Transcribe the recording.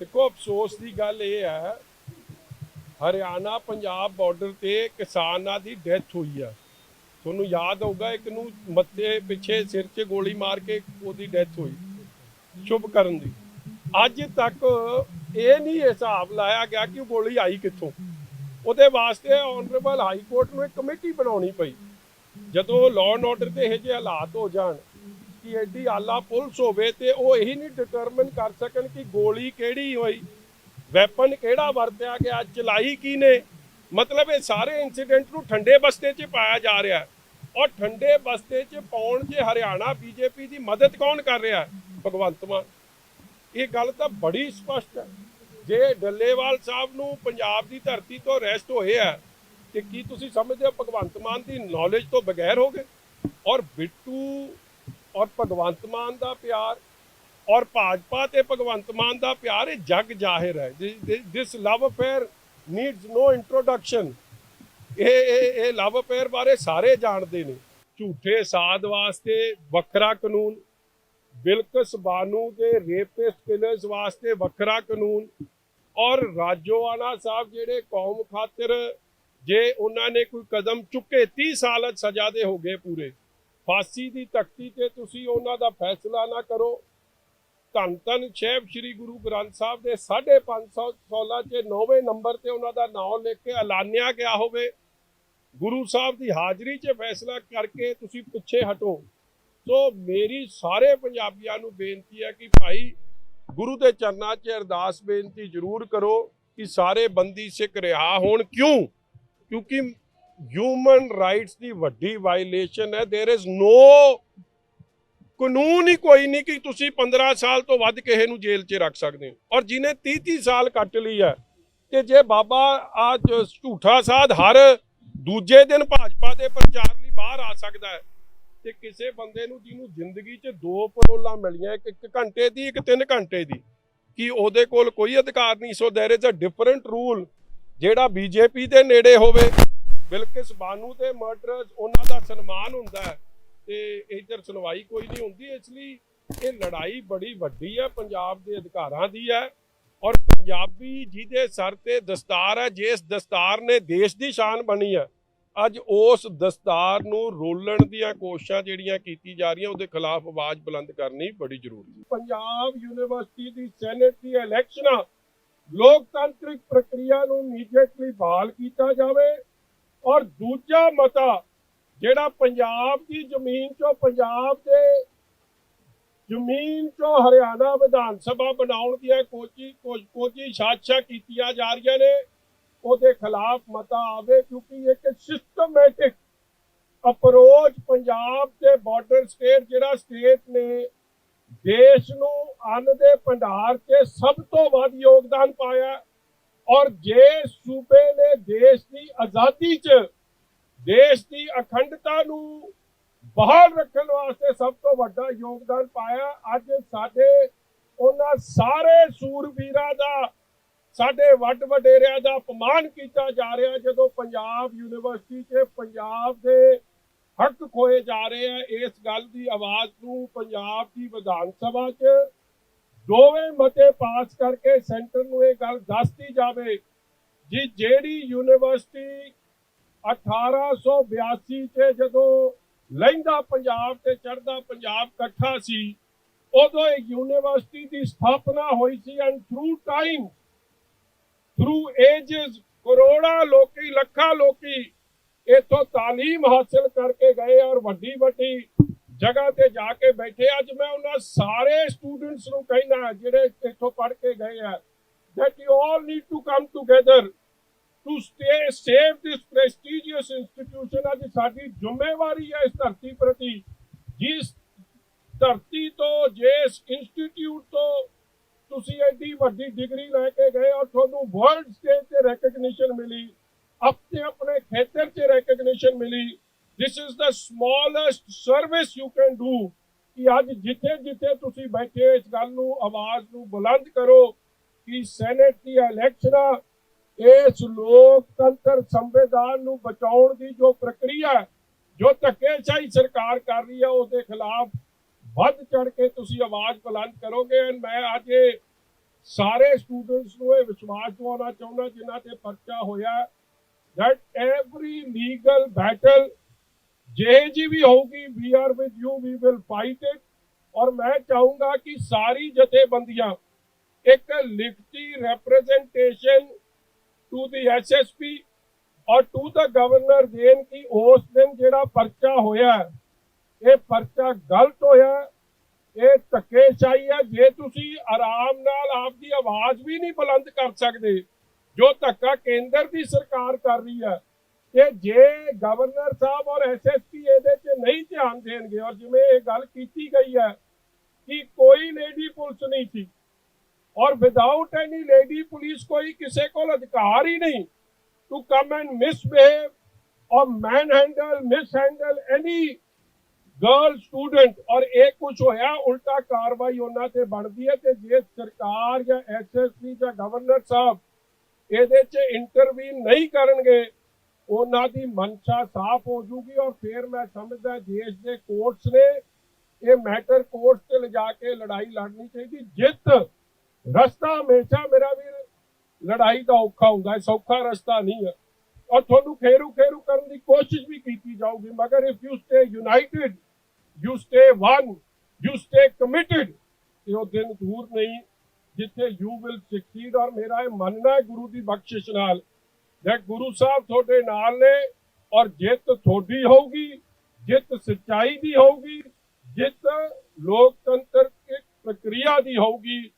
ਦੇਖੋ, ਅਫਸੋਸ ਦੀ ਗੱਲ ਇਹ ਹੈ, ਹਰਿਆਣਾ ਪੰਜਾਬ ਬਾਰਡਰ ਤੇ ਕਿਸਾਨਾਂ ਦੀ ਡੈਥ ਹੋਈ ਆ। ਤੁਹਾਨੂੰ ਯਾਦ ਹੋਊਗਾ, ਇੱਕ ਨੂੰ ਮੱਥੇ ਪਿੱਛੇ ਸਿਰ 'ਚ ਗੋਲੀ ਮਾਰ ਕੇ ਉਹਦੀ ਡੈਥ ਹੋਈ, ਸ਼ੁਭ ਕਰਨ ਦੀ। ਅੱਜ ਤੱਕ ਇਹ ਨਹੀਂ ਹਿਸਾਬ ਲਾਇਆ ਗਿਆ ਕਿ ਉਹ ਗੋਲੀ ਆਈ ਕਿੱਥੋਂ। ਉਹਦੇ ਵਾਸਤੇ ਆਨਰੇਬਲ ਹਾਈ ਕੋਰਟ ਨੂੰ ਇੱਕ ਕਮੇਟੀ ਬਣਾਉਣੀ ਪਈ। ਜਦੋਂ ਲਾਅ ਐਂਡ ਆਰਡਰ ਤੇ ਇਹ ਜਿਹੇ ਹਾਲਾਤ ਹੋ ਜਾਣ ਕਿ ਐਡੀ ਆਲਾ ਪੁਲਿਸ ਹੋਵੇ ਤੇ ਉਹ ਇਹੀ ਨਹੀਂ ਡਿਟਰਮਨ ਕਰ ਸਕਣ ਕਿ ਗੋਲੀ ਕਿਹੜੀ ਹੋਈ ਵੈਪਨ ਕਿਹੜਾ ਵਰਤਿਆ ਗਿਆ, ਚਲਾਈ ਕੀ ਨੇ। ਮਤਲਬ ਇਹ ਸਾਰੇ ਇਨਸੀਡੈਂਟ ਨੂੰ ਠੰਡੇ ਬਸਤੇ 'ਚ ਪਾਇਆ ਜਾ ਰਿਹਾ ਔਰ ਠੰਡੇ ਬਸਤੇ 'ਚ ਪਾਉਣ 'ਚ ਹਰਿਆਣਾ ਬੀਜੇਪੀ ਦੀ ਮਦਦ ਕੌਣ ਕਰ ਰਿਹਾ ਭਗਵੰਤ ਮਾਨ। ਇਹ ਗੱਲ ਤਾਂ ਬੜੀ ਸਪਸ਼ਟ ਹੈ। ਜੇ ਡੱਲੇਵਾਲ ਸਾਹਿਬ ਨੂੰ ਪੰਜਾਬ ਦੀ ਧਰਤੀ ਤੋਂ ਅਰੈਸਟ ਹੋਏ ਆ, ਤੇ ਕੀ ਤੁਸੀਂ ਸਮਝਦੇ ਹੋ ਭਗਵੰਤ ਮਾਨ ਦੀ ਨੌਲੇਜ ਤੋਂ ਬਗੈਰ ਹੋ ਗਏ? ਔਰ ਬਿੱਟੂ ਔਰ ਭਗਵੰਤ ਮਾਨ ਦਾ ਪਿਆਰ ਔਰ ਭਾਜਪਾ ਤੇ ਭਗਵੰਤ ਮਾਨ ਦਾ ਪਿਆਰ, ਇਹ ਜਗ ਜ਼ਾਹਿਰ ਹੈ। This love affair needs no introduction ਇਹ ਇਹ ਇਹ ਲਵ ਅਫੇਅਰ ਬਾਰੇ ਸਾਰੇ ਜਾਣਦੇ ਨੇ। ਝੂਠੇ ਸਾਧ ਵਾਸਤੇ ਵੱਖਰਾ ਕਾਨੂੰਨ ਬਿਲਕਸ ਬਾਨੂ ਦੇ ਰੇਪਿਸਟ ਕਿਲਰਸ ਵਾਸਤੇ ਵੱਖਰਾ ਕਾਨੂੰਨ ਔਰ ਰਾਜੋਆਣਾ ਸਾਹਿਬ ਜਿਹੜੇ ਕੌਮ ਖਾਤਰ ਜੇ ਉਹਨਾਂ ਨੇ ਕੋਈ ਕਦਮ ਚੁੱਕੇ 30 ਸਾਲ ਸਜ਼ਾ ਦੇ ਹੋ ਗਏ ਪੂਰੇ। ਫਾਂਸੀ ਦੀ ਤਖਤੀ ਤੇ ਤੁਸੀਂ ਉਹਨਾਂ ਦਾ ਫੈਸਲਾ ਨਾ ਕਰੋ। ਧੰਨ ਧੰਨ ਸਾਹਿਬ ਸ੍ਰੀ ਗੁਰੂ ਗ੍ਰੰਥ ਸਾਹਿਬ ਦੇ 550 ਸੋਲਾ 'ਚ 9ਵੇਂ ਨੰਬਰ ਤੇ ਉਹਨਾਂ ਦਾ ਨਾਮ ਲਿਖ ਕੇ ਐਲਾਨਿਆ ਗਿਆ ਹੋਵੇ। ਗੁਰੂ ਸਾਹਿਬ ਦੀ ਹਾਜ਼ਰੀ 'ਚ ਫੈਸਲਾ ਕਰਕੇ ਤੁਸੀਂ ਪਿੱਛੇ ਹਟੋ। ਸੋ ਮੇਰੀ ਸਾਰੇ ਪੰਜਾਬੀਆਂ ਨੂੰ ਬੇਨਤੀ ਹੈ ਕਿ ਭਾਈ ਗੁਰੂ ਦੇ ਚਰਨਾਂ 'ਚ ਅਰਦਾਸ ਬੇਨਤੀ ਜ਼ਰੂਰ ਕਰੋ ਕਿ ਸਾਰੇ ਬੰਦੀ ਸਿੱਖ ਰਿਹਾ ਹੋਣ। ਕਿਉਂ? ਕਿਉਂਕਿ ਹਿਊਮਨ ਰਾਈਟਸ ਦੀ ਵੱਡੀ ਵਾਇਲੇਸ਼ਨ ਹੈ देयर इज ਨੋ ਕਾਨੂੰਨ ਹੀ ਕੋਈ ਨਹੀਂ ਕਿ ਤੁਸੀਂ 15 ਸਾਲ ਤੋਂ ਵੱਧ ਕਿਸੇ ਨੂੰ ਜੇਲ੍ਹ 'ਚ ਰੱਖ ਸਕਦੇ ਹੋ ਔਰ ਜਿਹਨੇ 30 30 ਸਾਲ ਕੱਟ ਲਈ ਹੈ ਤੇ ਜੇ ਬਾਬਾ ਆ ਝੂਠਾ ਸਾਧ ਹਰ ਦੂਜੇ ਦਿਨ ਭਾਜਪਾ ਦੇ ਪ੍ਰਚਾਰ ਲਈ ਬਾਹਰ ਆ ਸਕਦਾ ਹੈ ਤੇ ਕਿਸੇ ਬੰਦੇ ਨੂੰ ਜਿਹਨੂੰ ਜ਼ਿੰਦਗੀ 'ਚ ਦੋ ਪਰੋਲਾਂ ਮਿਲੀਆਂ ਇੱਕ ਇੱਕ ਘੰਟੇ ਦੀ ਇੱਕ ਤਿੰਨ ਘੰਟੇ ਦੀ ਕਿ ਉਹਦੇ ਕੋਲ ਕੋਈ ਅਧਿਕਾਰ ਨਹੀਂ so there is a different rule ਜਿਹੜਾ ਬੀਜੇਪੀ ਦੇ ਨੇੜੇ ਹੋਵੇ ਬਿਲਕਿਸ ਬਾਨੂ ਤੇ ਮਰਡਰਸ ਉਹਨਾਂ ਦਾ ਸਨਮਾਨ ਹੁੰਦਾ ਹੈ। ਤੇ ਇੱਧਰ ਸੁਣਵਾਈ ਕੋਈ ਨਹੀਂ ਹੁੰਦੀ, ਇਸ ਲਈ ਇਹ ਲੜਾਈ ਬੜੀ ਵੱਡੀ ਹੈ, ਪੰਜਾਬ ਦੇ ਅਧਿਕਾਰਾਂ ਦੀ ਹੈ। ਔਰ ਪੰਜਾਬੀ ਜਿਹਦੇ ਸਰ ਤੇ ਦਸਤਾਰ ਹੈ, ਜਿਸ ਦਸਤਾਰ ਨੇ ਦੇਸ਼ ਦੀ ਸ਼ਾਨ ਬਣੀ ਹੈ, ਅੱਜ ਉਸ ਦਸਤਾਰ ਨੂੰ ਰੋਲਣ ਦੀਆਂ ਕੋਸ਼ਿਸ਼ਾਂ ਜਿਹੜੀਆਂ ਕੀਤੀ ਜਾ ਰਹੀਆਂ, ਉਹਦੇ ਖਿਲਾਫ ਆਵਾਜ਼ ਬੁਲੰਦ ਕਰਨੀ ਬੜੀ ਜ਼ਰੂਰੀ ਹੈ। ਪੰਜਾਬ ਯੂਨੀਵਰਸਿਟੀ ਦੀ ਸੈਨੇਟ ਦੀ ਇਲੈਕਸ਼ਨਾਂ, ਲੋਕਤੰਤਰਿਕ ਪ੍ਰਕਿਰਿਆ ਨੂੰ ਇਮੀਡੀਏਟਲੀ ਬਹਾਲ ਕੀਤਾ ਜਾਵੇ। ਔਰ ਦੂਜਾ ਮਤਾ ਜਿਹੜਾ ਪੰਜਾਬ ਦੀ ਜ਼ਮੀਨ ਚੋਂ ਪੰਜਾਬ ਦੇ ਜ਼ਮੀਨ ਚੋਂ ਹਰਿਆਣਾ ਵਿਧਾਨ ਸਭਾ ਬਣਾਉਣ ਦੀਆਂ ਕੋਚੀ ਕੋਚੀ ਸਾਜ਼ਿਸ਼ਾਂ ਕੀਤੀਆਂ ਜਾ ਰਹੀਆਂ ਨੇ, ਉਹਦੇ ਖਿਲਾਫ ਮਤਾ ਆਵੇ ਕਿਉਂਕਿ ਇੱਕ ਸਿਸਟਮੈਟਿਕ ਅਪਰੋਚ ਪੰਜਾਬ ਦੇ ਬਾਰਡਰ ਸਟੇਟ ਜਿਹੜਾ ਸਟੇਟ ਨੇ, ਦੇਸ਼ ਨੂੰ ਅੰਨ ਦੇ ਭੰਡਾਰ 'ਚ ਸਭ ਤੋਂ ਵੱਧ ਯੋਗਦਾਨ ਪਾਇਆ। ਔਰ ਜੇ ਸੂਬੇ ਨੇ ਦੇਸ਼ ਦੀ ਆਜ਼ਾਦੀ 'ਚ ਦੇਸ਼ ਦੀ ਅਖੰਡਤਾ ਨੂੰ ਬਹਾਲ ਰੱਖਣ ਵਾਸਤੇ ਸਭ ਤੋਂ ਵੱਡਾ ਯੋਗਦਾਨ ਪਾਇਆ, ਅੱਜ ਸਾਡੇ ਉਹਨਾਂ ਸਾਰੇ ਸੂਰਵੀਰਾਂ ਦਾ, ਸਾਡੇ ਵੱਡ ਵਡੇਰਿਆਂ ਦਾ ਅਪਮਾਨ ਕੀਤਾ ਜਾ ਰਿਹਾ, ਜਦੋਂ ਪੰਜਾਬ ਯੂਨੀਵਰਸਿਟੀ 'ਚ ਪੰਜਾਬ ਦੇ ਹੱਕ ਖੋਏ ਜਾ ਰਹੇ ਆ, ਇਸ ਗੱਲ ਦੀ ਆਵਾਜ਼ ਨੂੰ ਪੰਜਾਬ ਦੀ ਵਿਧਾਨ ਸਭਾ 'ਚ ਦੋਵੇਂ ਮਤੇ ਪਾਸ ਕਰਕੇ ਸੈਂਟਰ ਨੂੰ ਇਹ ਗੱਲ ਦੱਸਤੀ ਜਾਵੇ ਜੀ, ਜਿਹੜੀ ਯੂਨੀਵਰਸਿਟੀ 1882 'ਚ ਜਦੋਂ ਲਹਿੰਦਾ ਪੰਜਾਬ ਤੇ ਚੜਦਾ ਪੰਜਾਬ ਇਕੱਠਾ ਸੀ, ਉਦੋਂ ਇਹ ਯੂਨੀਵਰਸਿਟੀ ਦੀ ਸਥਾਪਨਾ ਹੋਈ ਸੀ and through time through ages ਕਰੋੜਾਂ ਲੋਕੀ, ਲੱਖਾਂ ਲੋਕੀ ਇਥੋਂ ਤਾਲੀਮ ਹਾਸਲ ਕਰਕੇ ਗਏ ਔਰ ਵੱਡੀ ਵੱਡੀ ਜਗ੍ਹਾ ਤੇ ਜਾ ਕੇ ਬੈਠੇ ਅੱਜ ਮੈਂ ਉਹਨਾਂ ਸਾਰੇ ਸਟੂਡੈਂਟਸ ਨੂੰ ਕਹਿਣਾ ਜਿਹੜੇ ਇੱਥੋਂ ਪੜ੍ਹ ਕੇ ਗਏ ਆ, that you all need to come together to stay, save this prestigious institution. ਅੱਜ ਸਾਡੀ ਜ਼ਿੰਮੇਵਾਰੀ ਹੈ ਇਸ ਧਰਤੀ ਪ੍ਰਤੀ। ਜਿਸ ਧਰਤੀ ਤੋਂ, ਜਿਸ ਇੰਸਟੀਚਿਊਟ ਤੋਂ ਤੁਸੀਂ ਐਡੀ ਵੱਡੀ ਡਿਗਰੀ ਲੈ ਕੇ ਗਏ ਔਰ ਤੁਹਾਨੂੰ ਵਰਲਡ ਸਟੇਜ ਤੇ ਰੈਕਗਨੀਸ਼ਨ ਮਿਲੀ ਆਪਣੇ ਆਪਣੇ ਖੇਤਰ 'ਚ ਰੈਕਗਨੀਸ਼ਨ ਮਿਲੀ। This is the smallest service you can do. ਕਿ ਅੱਜ ਜਿੱਥੇ ਜਿੱਥੇ ਤੁਸੀਂ ਬੈਠੇ ਇਸ ਗੱਲ ਨੂੰ, ਆਵਾਜ਼ ਨੂੰ ਬੁਲੰਦ ਕਰੋ ਕਿ ਸੈਨੇਟ ਦੀ ਇਲੈਕਸ਼ਨਾਂ ਇਸ ਲੋਕਤੰਤਰ ਸੰਵਿਧਾਨ ਨੂੰ ਬਚਾਉਣ ਦੀ ਜੋ ਪ੍ਰਕਿਰਿਆ ਜੋ ਧੱਕੇਸ਼ਾਹੀ ਸਰਕਾਰ ਕਰ ਰਹੀ ਹੈ, ਉਹਦੇ ਖਿਲਾਫ ਵੱਧ ਚੜ ਕੇ ਤੁਸੀਂ ਆਵਾਜ਼ ਬੁਲੰਦ ਕਰੋਗੇ। And ਮੈਂ ਅੱਜ ਸਾਰੇ ਸਟੂਡੈਂਟਸ ਨੂੰ ਇਹ ਵਿਸ਼ਵਾਸ ਦਿਵਾਉਣਾ ਚਾਹੁੰਦਾ, ਜਿਨ੍ਹਾਂ ਤੇ ਪਰਚਾ ਹੋਇਆ। That every legal battle ਜਿਹੇ ਜੀ ਵੀ ਹੋਊਗੀ we are with you we will fight it ਔਰ ਮੈਂ ਚਾਹੂੰਗਾ ਕਿ ਸਾਰੀ ਜਥੇਬੰਦੀਆਂ ਇੱਕ ਲਿਖਤੀ representation to the SSP or to the governor ਦੇਣ ਕਿ ਉਸ ਦਿਨ ਜਿਹੜਾ ਪਰਚਾ ਹੋਇਆ ਇਹ ਪਰਚਾ ਗਲਤ ਹੋਇਆ ਹੈ, ਇਹ ਧੱਕੇਸ਼ਾਹੀ ਹੈ। ਜੇ ਤੁਸੀਂ ਆਰਾਮ ਨਾਲ ਆਪਦੀ ਆਵਾਜ਼ ਵੀ ਨਹੀਂ ਬੁਲੰਦ ਕਰ ਸਕਦੇ ਜੋ ਧੱਕਾ ਕੇਂਦਰ ਦੀ ਸਰਕਾਰ ਕਰ ਰਹੀ ਹੈ ਤੇ ਜੇ ਗਵਰਨਰ ਸਾਹਿਬ ਔਰ ਐਸਐਸਪੀ ਇਹਦੇ 'ਚ ਨਹੀਂ ਧਿਆਨ ਦੇਣਗੇ, ਔਰ ਜਿਵੇਂ ਇਹ ਗੱਲ ਕੀਤੀ ਗਈ ਹੈ ਕਿ ਕੋਈ ਲੇਡੀ ਪੁਲਿਸ ਨਹੀਂ ਸੀ, ਔਰ ਵਿਦਆਊਟ ਐਨੀ ਲੇਡੀ ਪੁਲਿਸ ਕੋਈ ਕਿਸੇ ਕੋਲ ਅਧਿਕਾਰ ਹੀ ਨਹੀਂ to come and misbehave or manhandle mishandle any girl student or ਇਹ ਕੁਝ ਹੋਇਆ, ਉਲਟਾ ਕਾਰਵਾਈ ਉਹਨਾਂ ਤੇ ਬਣਦੀ ਹੈ ਤੇ ਜੇ ਸਰਕਾਰ ਜਾਂ ਐਸਐਸਪੀ ਜਾਂ ਗਵਰਨਰ ਸਾਹਿਬ ਇਹਦੇ 'ਚ ਇੰਟਰਵੀਨ ਨਹੀਂ ਕਰਨਗੇ ਉਹਨਾਂ ਦੀ ਮਨਸ਼ਾ ਸਾਫ਼ ਹੋ ਜੂਗੀ ਔਰ ਫਿਰ ਮੈਂ ਸਮਝਦਾ ਦੇਸ਼ ਦੇ ਕੋਰਟਸ ਨੇ ਇਹ ਮੈਟਰ ਕੋਰਟਸ ਤੇ ਲਿਜਾ ਕੇ ਲੜਾਈ ਲੜਨੀ ਚਾਹੀਦੀ, ਜਿੱਤ ਰਸਤਾ ਹਮੇਸ਼ਾ ਮੇਰਾ ਵੀਰ ਲੜਾਈ ਦਾ ਔਖਾ ਹੁੰਦਾ ਹੈ, ਸੌਖਾ ਰਸਤਾ ਨਹੀਂ ਹੈ। ਔਰ ਤੁਹਾਨੂੰ ਖੇਰੂ ਖੇਰੂ ਕਰਨ ਦੀ ਕੋਸ਼ਿਸ਼ ਵੀ ਕੀਤੀ ਜਾਊਗੀ, ਮਗਰ if you stay united you stay one you stay committed ਇਹ ਉਹ ਦਿਨ ਦੂਰ ਨਹੀਂ, ਜਿੱਥੇ ਯੂ ਵਿਲ ਸਕਸੀਡ ਔਰ ਮੇਰਾ ਇਹ ਮੰਨਣਾ ਹੈ ਗੁਰੂ ਦੀ ਬਖਸ਼ਿਸ਼ ਨਾਲ। ਕਿ ਗੁਰੂ ਸਾਹਿਬ ਤੁਹਾਡੇ ਨਾਲ ਨੇ ਔਰ ਜਿੱਤ ਤੁਹਾਡੀ ਹੋਊਗੀ, ਜਿੱਤ ਸੱਚਾਈ ਦੀ ਹੋਊਗੀ, ਜਿੱਤ ਲੋਕਤੰਤਰ ਇੱਕ ਪ੍ਰਕਿਰਿਆ ਦੀ ਹੋਊਗੀ।